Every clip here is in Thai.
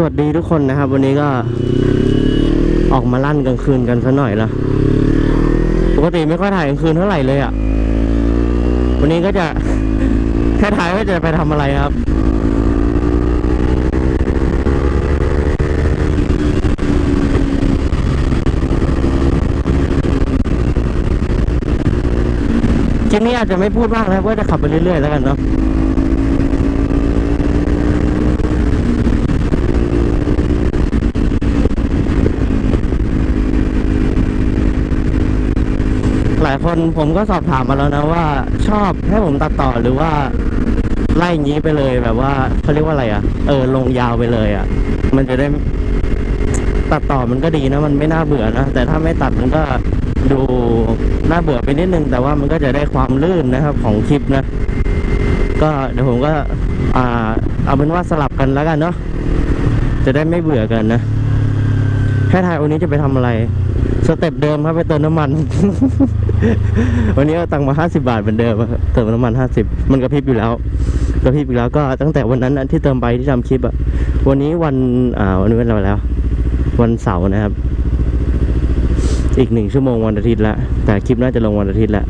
สวัสดีทุกคนนะครับ วันนี้ก็ออกมาลั่นกลางคืนกันซะหน่อยละปกติไม่ค่อยถ่ายกลางคืนเท่าไหร่เลยอะ่ะ วันนี้ก็จะแค่ถ่ายว่าจะไปทำอะไรครับคลิปนี้อาจจะไม่พูดมากนะครับว่าจะขับไปเรื่อยๆแล้วกันเนาะ ลายคนผมก็สอบถามมาแล้วนะว่า ชอบให้ผมตัดต่อหรือว่าไล่อย่างนี้ไปเลยแบบว่าเขาเรียกว่าอะไรอะ่ะ เออ ลงยาวไปเลยอะ่ะ มันจะได้ตัดต่อมันก็ดีนะ มันไม่น่าเบื่อนะ แต่ถ้าไม่ตัดมันก็ดูน่าเบื่อไปนิดนึง แต่ว่ามันก็จะได้ความลื่นนะครับของคลิปนะ ก็เดี๋ยวผมก็อ่าเอาเป็นว่าสลับกันแล้วกันเนาะจะได้ไม่เบื่อกันนะแค่ทายวันนี้จะไปทำอะไร สเต็ปเดิมครับไปเติมน้ำมัน วันนี้เอาตังค์มาห้าสิบาทเหมือนเดิมอะเติมน้ำมันห้าสิบมันกระพริบอยู่แล้วกระพริบอยู่แล้วก็ตั้งแต่วันนั้นที่เติมไปที่ทำคลิปอะวันนี้วันอ่าวันนี้วันอะไรแล้ว วันเสาร์นะครับ อีกหนึ่งชั่วโมงวันอาทิตย์ละแต่คลิปน่าจะลงวันอาทิตย์ละ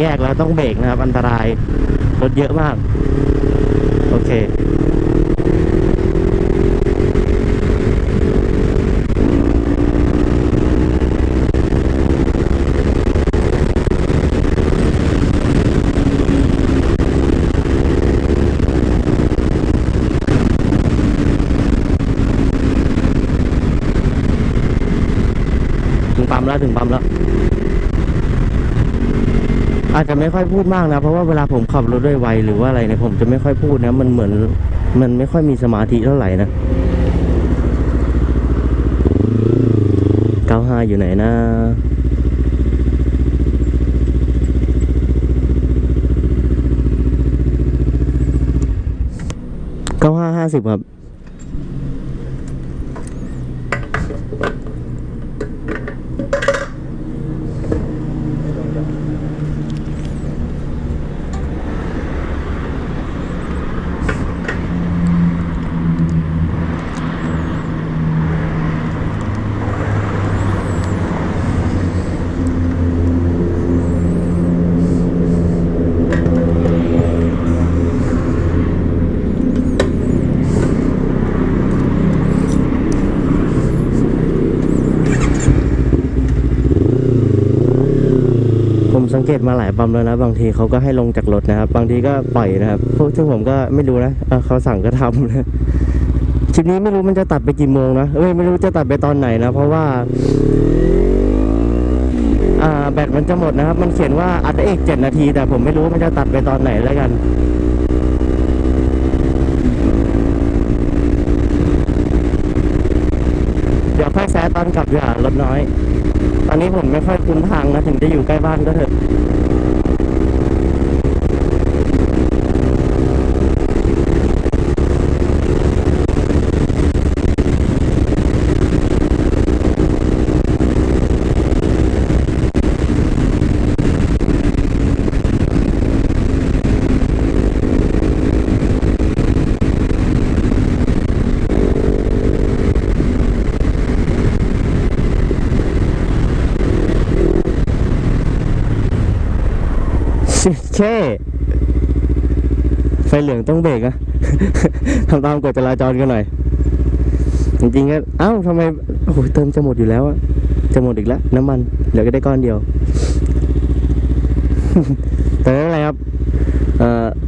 แยกแล้วต้องเบรกนะครับ อันตรายรถเยอะมาก โอเคถึงปั๊มแล้วถึงปั๊มแล้ว อาจจะไม่ค่อยพูดมากนะ เพราะว่าเวลาผมขับรถด้วยไวหรือว่าอะไรเนี่ยผมจะไม่ค่อยพูดนะ มันเหมือนมันไม่ค่อยมีสมาธิเท่าไหร่นะเก้าห้าอยู่ไหนนะเก้าห้าห้าสิบครับ สังเกตมาหลายปั๊มแล้วนะ บางทีเขาก็ให้ลงจากรถนะครับ บางทีก็ปล่อยนะครับ พวกที่ผมก็ไม่รู้นะเเขาสั่งก็ทำนะคลิปนี้ไม่รู้มันจะตัดไปกี่โมงนะเอ้ยไม่รู้จะตัดไปตอนไหนนะ เพราะว่าแบตมันจะหมดนะครับ มันเขียนว่าอัดได้อีกเจ็ดนาที แต่ผมไม่รู้มันจะตัดไปตอนไหนแล้วกันเดี๋ยวค่อยแซะตอนกลับดีกว่ารถน้อย อนนี้ผมไม่ค่อยคุ้นทางนะถึงจะอยู่ใกล้บ้านก็เถอะ เช่ไฟเหลืองต้องเบรกอะทำตามกฎจราจรกันหน่อย จริงๆก็เอ้าทำไมโอ้โหเติมจะหมดอยู่แล้วอะจะหมดอีกแล้วน้ำมันเหลือก็ได้ก้อนเดียว แต่ไม่เป็นไรครับ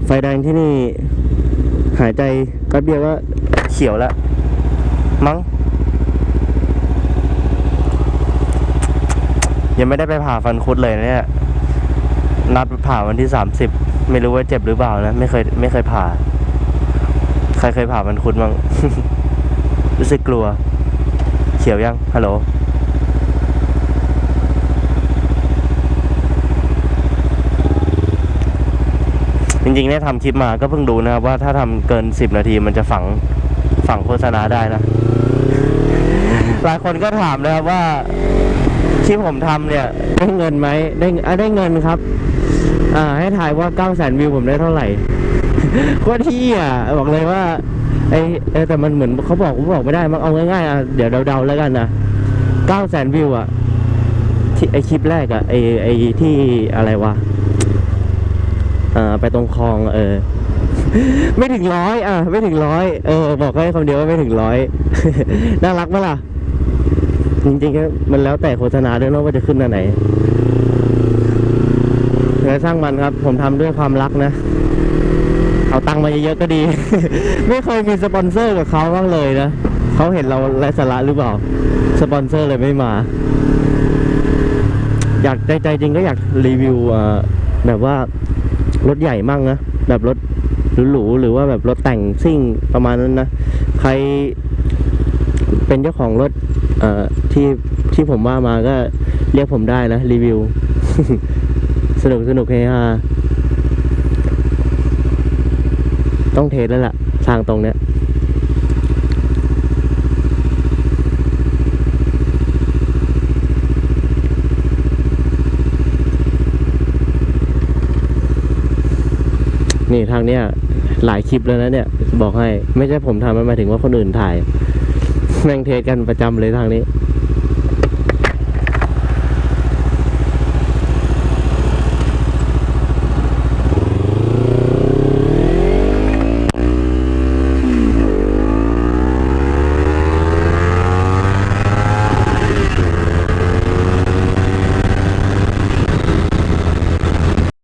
ไฟแดงที่นี่ หายใจแป๊บเดียวก็เขียวแล้ว มั้งยังไม่ได้ไปผ่าฟันคุดเลยเนี่ย นัดผ่าวันที่สามสิบไม่รู้ว่าเจ็บหรือเปล่านะ ไม่เคยไม่เคยผ่า ใครเคยผ่ามันคุ้นบ้าง รู้สึกกลัว เขียวยัง ฮัลโหลจริงๆเนี่ยทำคลิปมาก็เพิ่งดูนะครับว่าถ้าทำเกินสิบนาทีมันจะฝังฝังโฆษณาได้นะ หลายคนก็ถามนะครับว่าที่ผมทำเนี่ย ได้เงินไหมได้ได้เงินครับ อ่าให้ถ่ายว่าเก้าแสนวิวผมได้เท่าไหร่ โคตรที่อะบอกเลยว่าไอเออแต่มันเหมือนเขาบอกผมบอกไม่ได้มันเอาง่ายๆอะเดี๋ยวเดาๆแล้วกันนะเก้าแสนวิวอะที่ไอคลิปแรกอะไอไอที่อะไรวะอ่าไปตรงคลอง เออ ไม่ถึงร้อยอะ ไม่ถึงร้อยเออ บอกให้คำเดียวว่าไม่ถึงร้อยน่ารักปะล่ะ จริงๆก็มันแล้วแต่โฆษณาด้วยเนอะว่าจะขึ้นอันไหน แต่สร้างมันครับ ผมทำด้วยความรักนะ เอาตังค์มาเยอะๆก็ดี ไม่เคยมีสปอนเซอร์กับเขาบ้างเลยนะเขาเห็นเราไร้สาระหรือเปล่า สปอนเซอร์เลยไม่มา อยากใจใจจริงก็อยากรีวิวแบบว่ารถใหญ่มั่งนะ แบบรถหรูๆหรือว่าแบบรถแต่งซิ่งประมาณนั้นนะ ใครเป็นเจ้าของรถที่ที่ผมว่ามาก็เรียกผมได้นะ รีวิว สนุกสนุกเฮฮาต้องเทสแล้วล่ะ ทางตรงเนี้ยนี่ทางเนี้ยหลายคลิปแล้วนะเนี่ย บอกให้ ไม่ใช่ผมทำมันหมายถึงว่าคนอื่นถ่าย แม่งเทสกันประจำเลยทางนี้